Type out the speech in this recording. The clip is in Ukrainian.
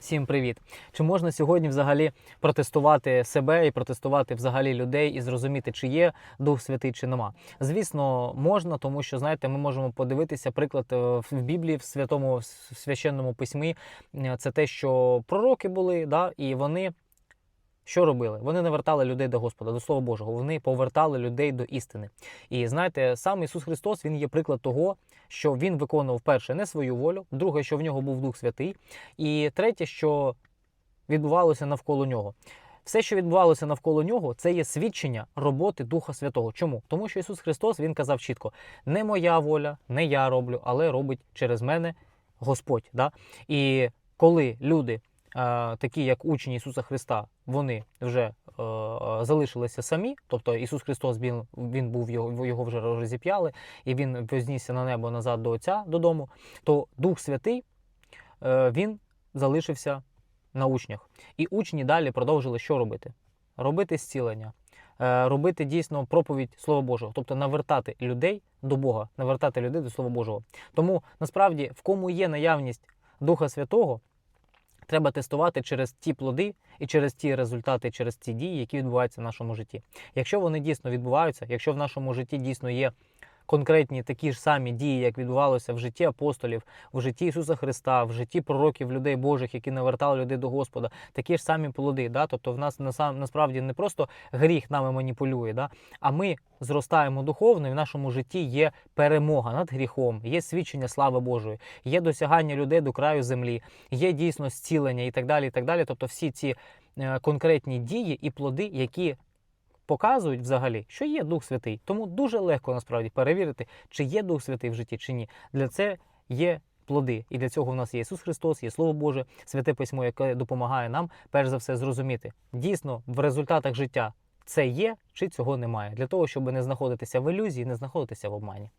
Всім привіт! Чи можна сьогодні взагалі протестувати себе і протестувати взагалі людей і зрозуміти, чи є Дух Святий, чи нема? Звісно, можна, тому що знаєте, ми можемо подивитися приклад е, в Біблії, в святому в священному письмі. Е, Це те, що пророки були, да, і вони. Що робили? Вони не вертали людей до Господа, до Слова Божого. Вони повертали людей до істини. І знаєте, сам Ісус Христос Він є приклад того, що Він виконував перше не свою волю, друге, що в нього був Дух Святий, і третє, що відбувалося навколо нього. Все, що відбувалося навколо нього, це є свідчення роботи Духа Святого. Чому? Тому що Ісус Христос Він казав чітко: не моя воля, не я роблю, але робить через мене Господь. Да? І коли люди, такі як учні Ісуса Христа, вони вже е, залишилися самі, тобто Ісус Христос він, він був його, його вже розіп'яли, і він вознісся на небо назад до Отця додому, то Дух Святий е, він залишився на учнях. І учні далі продовжили що робити? Робити зцілення, е, робити дійсно проповідь Слова Божого, тобто навертати людей до Бога, навертати людей до Слова Божого. Тому насправді в кому є наявність Духа Святого, треба тестувати через ті плоди і через ті результати, через ті дії, які відбуваються в нашому житті. Якщо вони дійсно відбуваються, якщо в нашому житті дійсно є конкретні такі ж самі дії, як відбувалося в житті апостолів, в житті Ісуса Христа, в житті пророків, людей Божих, які навертали людей до Господа, такі ж самі плоди. Да? Тобто в нас насправді не просто гріх нами маніпулює, да? а ми зростаємо духовно, і в нашому житті є перемога над гріхом, є свідчення слави Божої, є досягання людей до краю землі, є дійсно зцілення і так далі. І так далі. Тобто всі ці е, конкретні дії і плоди, які показують взагалі, що є Дух Святий. Тому дуже легко насправді перевірити, чи є Дух Святий в житті, чи ні. Для це є плоди. І для цього в нас є Ісус Христос, є Слово Боже, святе письмо, яке допомагає нам, перш за все, зрозуміти. Дійсно, в результатах життя це є, чи цього немає. Для того, щоб не знаходитися в ілюзії, не знаходитися в обмані.